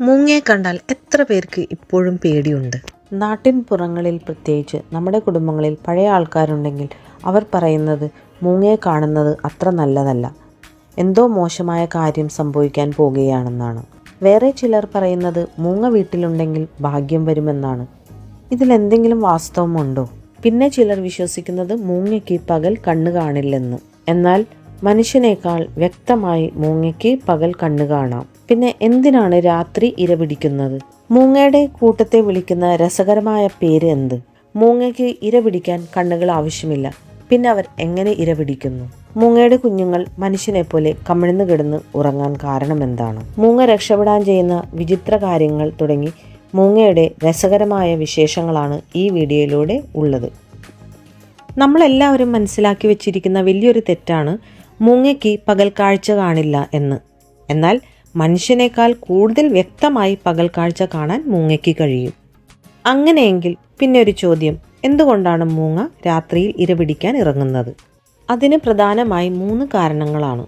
മൂങ്ങയെ കണ്ടാൽ എത്ര പേർക്ക് ഇപ്പോഴും പേടിയുണ്ട്? നാട്ടിൻ പുറങ്ങളിൽ പ്രത്യേകിച്ച് നമ്മുടെ കുടുംബങ്ങളിൽ പഴയ ആൾക്കാരുണ്ടെങ്കിൽ അവർ പറയുന്നത് മൂങ്ങയെ കാണുന്നത് അത്ര നല്ലതല്ല. എന്തോ മോശമായ കാര്യം സംഭവിക്കാൻ പോകുകയാണെന്നാണ്. വേറെ ചിലർ പറയുന്നത് മൂങ്ങ വീട്ടിലുണ്ടെങ്കിൽ ഭാഗ്യം വരുമെന്നാണ്. ഇതിലെന്തെങ്കിലും വാസ്തവമുണ്ടോ പിന്നെ ചിലർ വിശ്വസിക്കുന്നത് മൂങ്ങയ്ക്ക് പകൽ കണ്ണു കാണില്ലെന്ന്. എന്നാൽ മനുഷ്യനേക്കാൾ വ്യക്തമായി മൂങ്ങയ്ക്ക് പകൽ കണ്ണു കാണാം. പിന്നെ എന്തിനാണ് രാത്രി ഇരപിടിക്കുന്നത് മൂങ്ങയുടെ കൂട്ടത്തെ വിളിക്കുന്ന രസകരമായ പേര് എന്ത്? മൂങ്ങയ്ക്ക് ഇര പിടിക്കാൻ കണ്ണുകൾ ആവശ്യമില്ല. പിന്നെ അവർ എങ്ങനെ ഇര പിടിക്കുന്നു? മൂങ്ങയുടെ കുഞ്ഞുങ്ങൾ മനുഷ്യനെ പോലെ കമിഴ്ന്നു കിടന്ന് ഉറങ്ങാൻ കാരണം എന്താണ്? മൂങ്ങ രക്ഷപ്പെടാൻ ചെയ്യുന്ന വിചിത്ര കാര്യങ്ങൾ തുടങ്ങി മൂങ്ങയുടെ രസകരമായ വിശേഷങ്ങളാണ് ഈ വീഡിയോയിലൂടെ ഉള്ളത്. നമ്മളെല്ലാവരും മനസ്സിലാക്കി വെച്ചിരിക്കുന്ന വലിയൊരു തെറ്റാണ് മൂങ്ങയ്ക്ക് പകൽ കാഴ്ച കാണില്ല എന്ന്. എന്നാൽ മനുഷ്യനേക്കാൾ കൂടുതൽ വ്യക്തമായി പകൽ കാഴ്ച കാണാൻ മൂങ്ങയ്ക്ക് കഴിയും. അങ്ങനെയെങ്കിൽ പിന്നെ ഒരു ചോദ്യം എന്തുകൊണ്ടാണ് മൂങ്ങ രാത്രിയിൽ ഇരപിടിക്കാൻ ഇറങ്ങുന്നത്? അതിന് പ്രധാനമായി മൂന്ന് കാരണങ്ങളാണ്.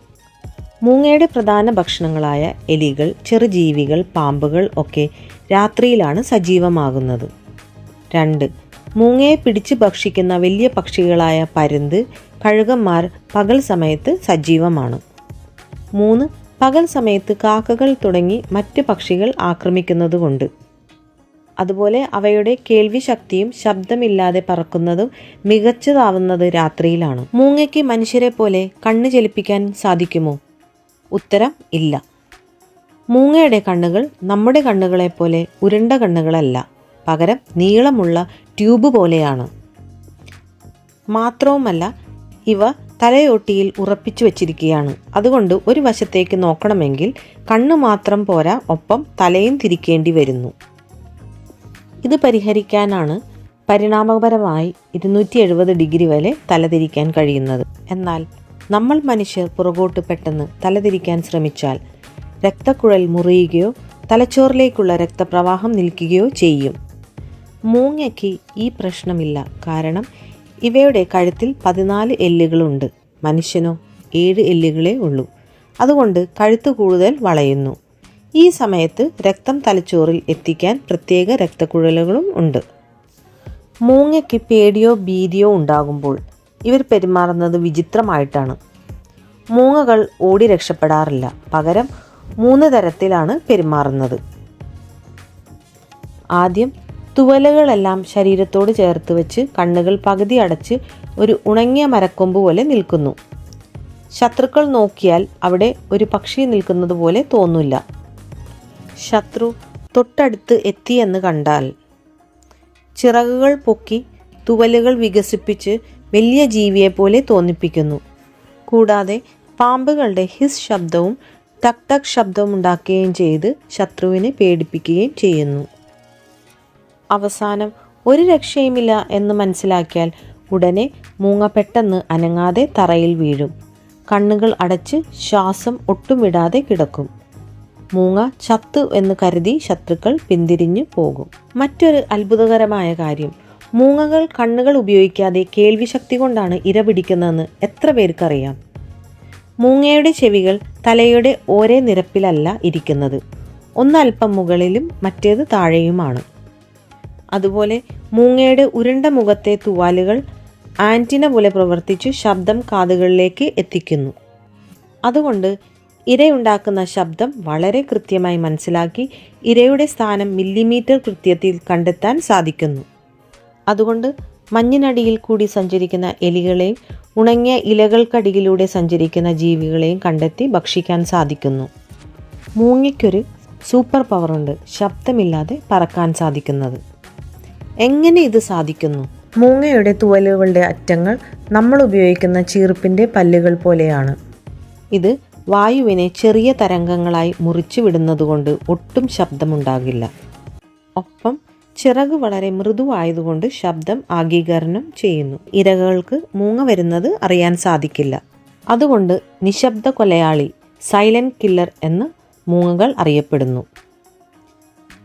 മൂങ്ങയുടെ പ്രധാന ഭക്ഷണങ്ങളായ എലികൾ ചെറുജീവികൾ പാമ്പുകൾ ഒക്കെ രാത്രിയിലാണ് സജീവമാകുന്നത്. രണ്ട് മൂങ്ങയെ പിടിച്ച് ഭക്ഷിക്കുന്ന വലിയ പക്ഷികളായ പരുന്ത് കഴുകന്മാർ പകൽ സമയത്ത് സജീവമാണ്. മൂന്ന് പകൽ സമയത്ത് കാക്കകൾ തുടങ്ങി മറ്റ് പക്ഷികൾ ആക്രമിക്കുന്നതുകൊണ്ട്. അതുപോലെ അവയുടെ കേൾവി ശക്തിയും ശബ്ദമില്ലാതെ പറക്കുന്നതും മികച്ചതാവുന്നത് രാത്രിയിലാണ്. മൂങ്ങയ്ക്ക് മനുഷ്യരെ പോലെ കണ്ണ് ചലിപ്പിക്കാൻ സാധിക്കുമോ? ഉത്തരം ഇല്ല. മൂങ്ങയുടെ കണ്ണുകൾ നമ്മുടെ കണ്ണുകളെ പോലെ ഉരുണ്ട കണ്ണുകളല്ല. പകരം നീളമുള്ള ട്യൂബ് പോലെയാണ്. മാത്രവുമല്ല ഇവ തലയോട്ടിയിൽ ഉറപ്പിച്ചു വച്ചിരിക്കുകയാണ്. അതുകൊണ്ട് ഒരു വശത്തേക്ക് നോക്കണമെങ്കിൽ കണ്ണ് മാത്രം പോരാ ഒപ്പം തലയും തിരിക്കേണ്ടി വരുന്നു. ഇത് പരിഹരിക്കാനാണ് പരിണാമപരമായി ഇരുന്നൂറ്റി എഴുപത് ഡിഗ്രി വരെ തലതിരിക്കാൻ കഴിയുന്നത്. എന്നാൽ നമ്മൾ മനുഷ്യർ പുറകോട്ട് പെട്ടെന്ന് തലതിരിക്കാൻ ശ്രമിച്ചാൽ രക്തക്കുഴൽ മുറിയുകയോ തലച്ചോറിലേക്കുള്ള രക്തപ്രവാഹം നിൽക്കുകയോ ചെയ്യും. മൂങ്ങയ്ക്ക് ഈ പ്രശ്നമില്ല. കാരണം ഇവയുടെ കഴുത്തിൽ പതിനാല് എല്ലുകളുണ്ട്. മനുഷ്യനോ ഏഴ് എല്ലുകളേ ഉള്ളൂ. അതുകൊണ്ട് കഴുത്ത് കൂടുതൽ വളയുന്നു. ഈ സമയത്ത് രക്തം തലച്ചോറിൽ എത്തിക്കാൻ പ്രത്യേക രക്തക്കുഴലുകളും ഉണ്ട്. മൂങ്ങയ്ക്ക് പേടിയോ ഭീതിയോ ഉണ്ടാകുമ്പോൾ ഇവർ പെരുമാറുന്നത് വിചിത്രമായിട്ടാണ്. മൂങ്ങകൾ ഓടി രക്ഷപ്പെടാറില്ല. പകരം മൂന്ന് തരത്തിലാണ് പെരുമാറുന്നത്. ആദ്യം തുവലുകളെല്ലാം ശരീരത്തോട് ചേർത്ത് വെച്ച് കണ്ണുകൾ പകുതി അടച്ച് ഒരു ഉണങ്ങിയ മരക്കൊമ്പ് പോലെ നിൽക്കുന്നു. ശത്രുക്കൾ നോക്കിയാൽ അവിടെ ഒരു പക്ഷി നിൽക്കുന്നത് പോലെ തോന്നില്ല. ശത്രു തൊട്ടടുത്ത് എത്തിയെന്ന് കണ്ടാൽ. ചിറകുകൾ പൊക്കി തുവലുകൾ വികസിപ്പിച്ച് വലിയ ജീവിയെ പോലെ തോന്നിപ്പിക്കുന്നു. കൂടാതെ പാമ്പുകളുടെ ഹിസ് ശബ്ദവും ടക് ടക് ശബ്ദവും ഉണ്ടാക്കുകയും ചെയ്ത് ശത്രുവിനെ പേടിപ്പിക്കുകയും ചെയ്യുന്നു. അവസാനം ഒരു രക്ഷയുമില്ല എന്ന് മനസ്സിലാക്കിയാൽ ഉടനെ മൂങ്ങ പെട്ടെന്ന് അനങ്ങാതെ തറയിൽ വീഴും. കണ്ണുകൾ അടച്ച് ശ്വാസം ഒട്ടുമിടാതെ കിടക്കും. മൂങ്ങ ചത്തു എന്ന് കരുതി ശത്രുക്കൾ പിന്തിരിഞ്ഞു പോകും. മറ്റൊരു അത്ഭുതകരമായ കാര്യം മൂങ്ങകൾ കണ്ണുകൾ ഉപയോഗിക്കാതെ കേൾവി ശക്തി കൊണ്ടാണ് ഇര പിടിക്കുന്നതെന്ന് എത്ര പേർക്കറിയാം? മൂങ്ങയുടെ ചെവികൾ തലയുടെ ഒരേ നിരപ്പിലല്ല ഇരിക്കുന്നത്. ഒന്ന് അല്പം മുകളിലും മറ്റേത് താഴെയുമാണ്. അതുപോലെ മൂങ്ങയുടെ ഉരുണ്ട മുഖത്തെ തുവാലുകൾ ആന്റിന പോലെ പ്രവർത്തിച്ച് ശബ്ദം കാതുകളിലേക്ക് എത്തിക്കുന്നു. അതുകൊണ്ട് ഇരയുണ്ടാക്കുന്ന ശബ്ദം വളരെ കൃത്യമായി മനസ്സിലാക്കി ഇരയുടെ സ്ഥാനം മില്ലിമീറ്റർ കൃത്യത്തിൽ കണ്ടെത്താൻ സാധിക്കുന്നു. അതുകൊണ്ട് മഞ്ഞിനടിയിൽ കൂടി സഞ്ചരിക്കുന്ന എലികളെയും ഉണങ്ങിയ ഇലകൾക്കടിയിലൂടെ സഞ്ചരിക്കുന്ന ജീവികളെയും കണ്ടെത്തി ഭക്ഷിക്കാൻ സാധിക്കുന്നു. മൂങ്ങയ്ക്കൊരു സൂപ്പർ പവറുണ്ട് ശബ്ദമില്ലാതെ പറക്കാൻ സാധിക്കുന്നത്. എങ്ങനെ ഇത് സാധിക്കുന്നു? മൂങ്ങയുടെ തുവലുകളുടെ അറ്റങ്ങൾ നമ്മൾ ഉപയോഗിക്കുന്ന ചീർപ്പിന്റെ പല്ലുകൾ പോലെയാണ്. ഇത് വായുവിനെ ചെറിയ തരംഗങ്ങളായി മുറിച്ചു വിടുന്നതുകൊണ്ട് ഒട്ടും ശബ്ദമുണ്ടാകില്ല. ഒപ്പം ചിറക് വളരെ മൃദുവായതുകൊണ്ട് ശബ്ദം ആഗീകരണം ചെയ്യുന്നു. ഇരകൾക്ക് മൂങ്ങ വരുന്നത് അറിയാൻ സാധിക്കില്ല. അതുകൊണ്ട് നിശബ്ദ കൊലയാളി സൈലന്റ് കില്ലർ എന്ന് മൂങ്ങകൾ അറിയപ്പെടുന്നു.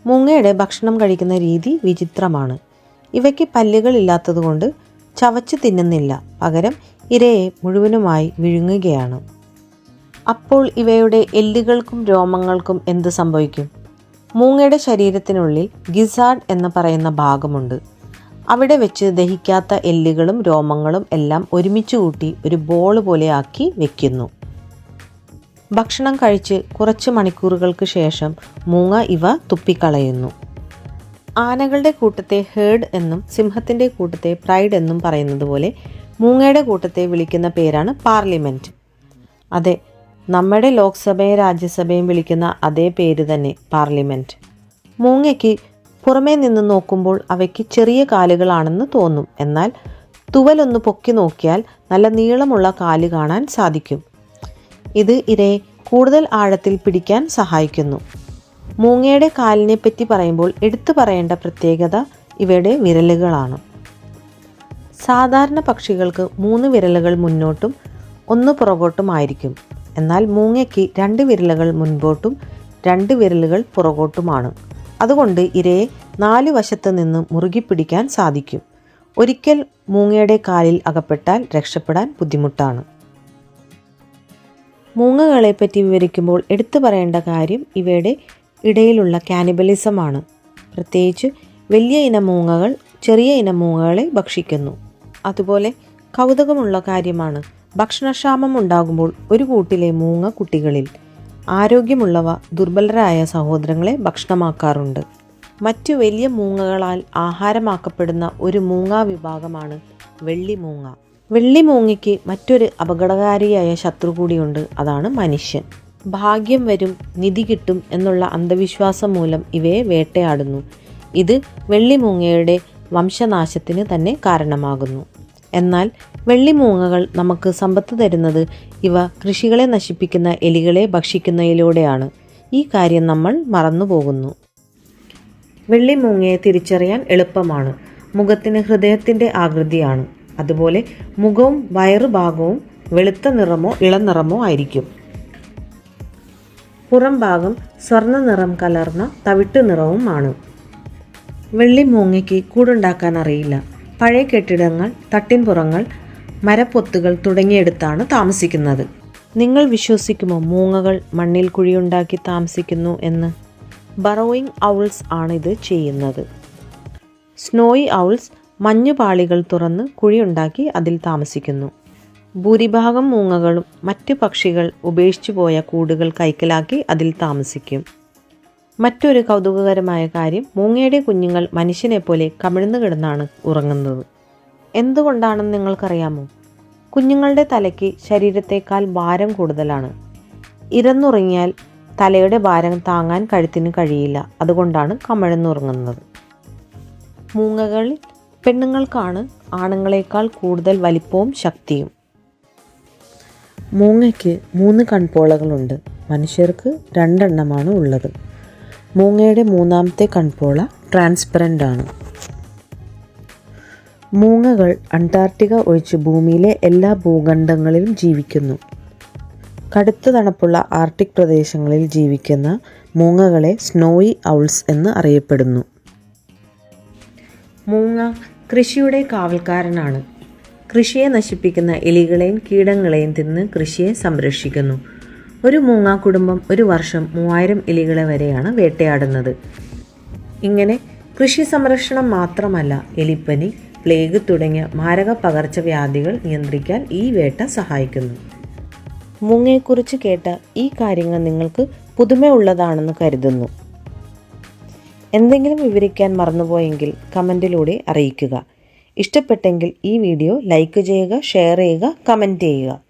മൂങ്ങയുടെ ഭക്ഷണം കഴിക്കുന്ന രീതി വിചിത്രമാണ്. ഇവയ്ക്ക് പല്ലുകൾ ഇല്ലാത്തതുകൊണ്ട് ചവച്ച് തിന്നുന്നില്ല. പകരം ഇരയെ മുഴുവനുമായി വിഴുങ്ങുകയാണ്. അപ്പോൾ ഇവയുടെ എല്ലുകൾക്കും രോമങ്ങൾക്കും എന്ത് സംഭവിക്കും? മൂങ്ങയുടെ ശരീരത്തിനുള്ളിൽ ഗിസാഡ് എന്ന് പറയുന്ന ഭാഗമുണ്ട്. അവിടെ വെച്ച് ദഹിക്കാത്ത എല്ലുകളും രോമങ്ങളും എല്ലാം ഒരുമിച്ച് കൂട്ടി ഒരു ബോൾ പോലെ ആക്കി വെക്കുന്നു. ഭക്ഷണം കഴിച്ച് കുറച്ച് മണിക്കൂറുകൾക്ക് ശേഷം മൂങ്ങ ഇവ തുപ്പിക്കളയുന്നു. ആനകളുടെ കൂട്ടത്തെ ഹേർഡ് എന്നും സിംഹത്തിന്റെ കൂട്ടത്തെ പ്രൈഡ് എന്നും പറയുന്നത് പോലെ മൂങ്ങയുടെ കൂട്ടത്തെ വിളിക്കുന്ന പേരാണ് പാർലമെന്റ് അതെ നമ്മുടെ ലോക്സഭയും രാജ്യസഭയും വിളിക്കുന്ന അതേ പേര് തന്നെ പാർലമെന്റ് മൂങ്ങയ്ക്ക് പുറമേ നിന്ന് നോക്കുമ്പോൾ അവയ്ക്ക് ചെറിയ കാലുകളാണെന്ന് തോന്നും. എന്നാൽ തുവലൊന്ന് പൊക്കി നോക്കിയാൽ നല്ല നീളമുള്ള കാൽ കാണാൻ സാധിക്കും. ഇത് ഇരയെ കൂടുതൽ ആഴത്തിൽ പിടിക്കാൻ സഹായിക്കുന്നു. മൂങ്ങയുടെ കാലിനെ പറ്റി പറയുമ്പോൾ എടുത്തു പറയേണ്ട പ്രത്യേകത ഇവയുടെ വിരലുകളാണ്. സാധാരണ പക്ഷികൾക്ക് മൂന്ന് വിരലുകൾ മുന്നോട്ടും ഒന്ന് പുറകോട്ടുമായിരിക്കും എന്നാൽ മൂങ്ങയ്ക്ക് രണ്ട് വിരലുകൾ മുൻപോട്ടും രണ്ട് വിരലുകൾ പുറകോട്ടുമാണ്. അതുകൊണ്ട് ഇരയെ നാല് വശത്ത് നിന്ന് മുറുകി പിടിക്കാൻ സാധിക്കും. ഒരിക്കൽ മൂങ്ങയുടെ കാലിൽ അകപ്പെട്ടാൽ രക്ഷപ്പെടാൻ ബുദ്ധിമുട്ടാണ്. മൂങ്ങകളെപ്പറ്റി വിവരിക്കുമ്പോൾ എടുത്തു പറയേണ്ട കാര്യം ഇവയുടെ ഇടയിലുള്ള കാനിബലിസമാണ്. പ്രത്യേകിച്ച് വലിയ ഇനം മൂങ്ങകൾ ചെറിയ ഇനം മൂങ്ങകളെ ഭക്ഷിക്കുന്നു. അതുപോലെ കൗതുകമുള്ള കാര്യമാണ്. ഭക്ഷണക്ഷാമം ഉണ്ടാകുമ്പോൾ ഒരു കൂട്ടിലെ മൂങ്ങ കുട്ടികളിൽ ആരോഗ്യമുള്ളവ ദുർബലരായ സഹോദരങ്ങളെ ഭക്ഷണമാക്കാറുണ്ട്. മറ്റു വലിയ മൂങ്ങകളാൽ ആഹാരമാക്കപ്പെടുന്ന ഒരു മൂങ്ങാ വിഭാഗമാണ് വെള്ളിമൂങ്ങ വെള്ളിമൂങ്ങയ്ക്ക് മറ്റൊരു അപകടകാരിയായ ശത്രു കൂടിയുണ്ട്. അതാണ് മനുഷ്യൻ. ഭാഗ്യം വരും നിധി കിട്ടും എന്നുള്ള അന്ധവിശ്വാസം മൂലം ഇവയെ വേട്ടയാടുന്നു. ഇത് വെള്ളിമൂങ്ങയുടെ വംശനാശത്തിന് തന്നെ കാരണമാകുന്നു. എന്നാൽ വെള്ളിമൂങ്ങകൾ നമുക്ക് സമ്പത്ത് തരുന്നത് ഇവ കൃഷികളെ നശിപ്പിക്കുന്ന എലികളെ ഭക്ഷിക്കുന്നതിലൂടെയാണ്. ഈ കാര്യം നമ്മൾ മറന്നുപോകുന്നു. വെള്ളിമൂങ്ങയെ തിരിച്ചറിയാൻ എളുപ്പമാണ്. മുഖത്തിന് ഹൃദയത്തിന്റെ ആകൃതിയാണ്. അതുപോലെ മുഖവും വയറുഭാഗവും വെളുത്ത നിറമോ ഇളനിറമോ ആയിരിക്കും. പുറം ഭാഗം സ്വർണ നിറം കലർന്ന തവിട്ട് നിറവുമാണ് വെള്ളിമൂങ്ങയ്ക്ക് കൂടുണ്ടാക്കാൻ അറിയില്ല. പഴയ കെട്ടിടങ്ങൾ തട്ടിൻപുറങ്ങൾ മരപ്പൊത്തുകൾ തുടങ്ങിയെടുത്താണ് താമസിക്കുന്നത്. നിങ്ങൾ വിശ്വസിക്കുമോ മൂങ്ങകൾ മണ്ണിൽ കുഴിയുണ്ടാക്കി താമസിക്കുന്നു എന്ന്? ബറോയിങ് ഔൾസ് ആണിത് ചെയ്യുന്നത്. സ്നോയി ഔൾസ് മഞ്ഞുപാളികൾ തുറന്ന് കുഴിയുണ്ടാക്കി അതിൽ താമസിക്കുന്നു. ഭൂരിഭാഗം മൂങ്ങകളും മറ്റു പക്ഷികൾ ഉപേക്ഷിച്ചു പോയ കൂടുകൾ കൈക്കലാക്കി അതിൽ താമസിക്കും. മറ്റൊരു കൗതുകകരമായ കാര്യം മൂങ്ങയുടെ കുഞ്ഞുങ്ങൾ മനുഷ്യനെ പോലെ കമിഴ്ന്നു കിടന്നാണ് ഉറങ്ങുന്നത്. എന്തുകൊണ്ടാണെന്ന് നിങ്ങൾക്കറിയാമോ? കുഞ്ഞുങ്ങളുടെ തലയ്ക്ക് ശരീരത്തേക്കാൾ ഭാരം കൂടുതലാണ്. ഇരന്നുറങ്ങിയാൽ തലയുടെ ഭാരം താങ്ങാൻ കഴുത്തിന് കഴിയില്ല. അതുകൊണ്ടാണ് കമിഴ്ന്നുറങ്ങുന്നത്. മൂങ്ങകളിൽ പെണ്ണുങ്ങൾക്കാണ് ആണുങ്ങളെക്കാൾ കൂടുതൽ വലിപ്പവും ശക്തിയും. മൂങ്ങയ്ക്ക് മൂന്ന് കൺപോളകളുണ്ട്. മനുഷ്യർക്ക് രണ്ടെണ്ണമാണ് ഉള്ളത്. മൂങ്ങയുടെ മൂന്നാമത്തെ കൺപോള ട്രാൻസ്പെറന്റ് ആണ്. മൂങ്ങകൾ അന്റാർട്ടിക്ക ഒഴിച്ച് ഭൂമിയിലെ എല്ലാ ഭൂഖണ്ഡങ്ങളിലും ജീവിക്കുന്നു. കടുത്ത തണുപ്പുള്ള ആർട്ടിക് പ്രദേശങ്ങളിൽ ജീവിക്കുന്ന മൂങ്ങകളെ സ്നോയി ഔൾസ് എന്ന് അറിയപ്പെടുന്നു. മൂങ്ങ കൃഷിയുടെ കാവൽക്കാരനാണ്. കൃഷിയെ നശിപ്പിക്കുന്ന എലികളെയും കീടങ്ങളെയും തിന്ന് കൃഷിയെ സംരക്ഷിക്കുന്നു. ഒരു മൂങ്ങാ കുടുംബം ഒരു വർഷം മൂവായിരം എലികളെ വരെയാണ് വേട്ടയാടുന്നത്. ഇങ്ങനെ കൃഷി സംരക്ഷണം മാത്രമല്ല എലിപ്പനി പ്ലേഗ് തുടങ്ങിയ മാരക പകർച്ചവ്യാധികൾ നിയന്ത്രിക്കാൻ ഈ വേട്ട സഹായിക്കുന്നു. മൂങ്ങയെക്കുറിച്ച് കേട്ട ഈ കാര്യങ്ങൾ നിങ്ങൾക്ക് പുതുമയുള്ളതാണെന്ന് കരുതുന്നു. എന്തെങ്കിലും വിവരിക്കാൻ മറന്നുപോയെങ്കിൽ കമന്റിലൂടെ അറിയിക്കുക. ഇഷ്ടപ്പെട്ടെങ്കിൽ ഈ വീഡിയോ ലൈക്ക് ചെയ്യുക ഷെയർ ചെയ്യുക കമന്റ് ചെയ്യുക.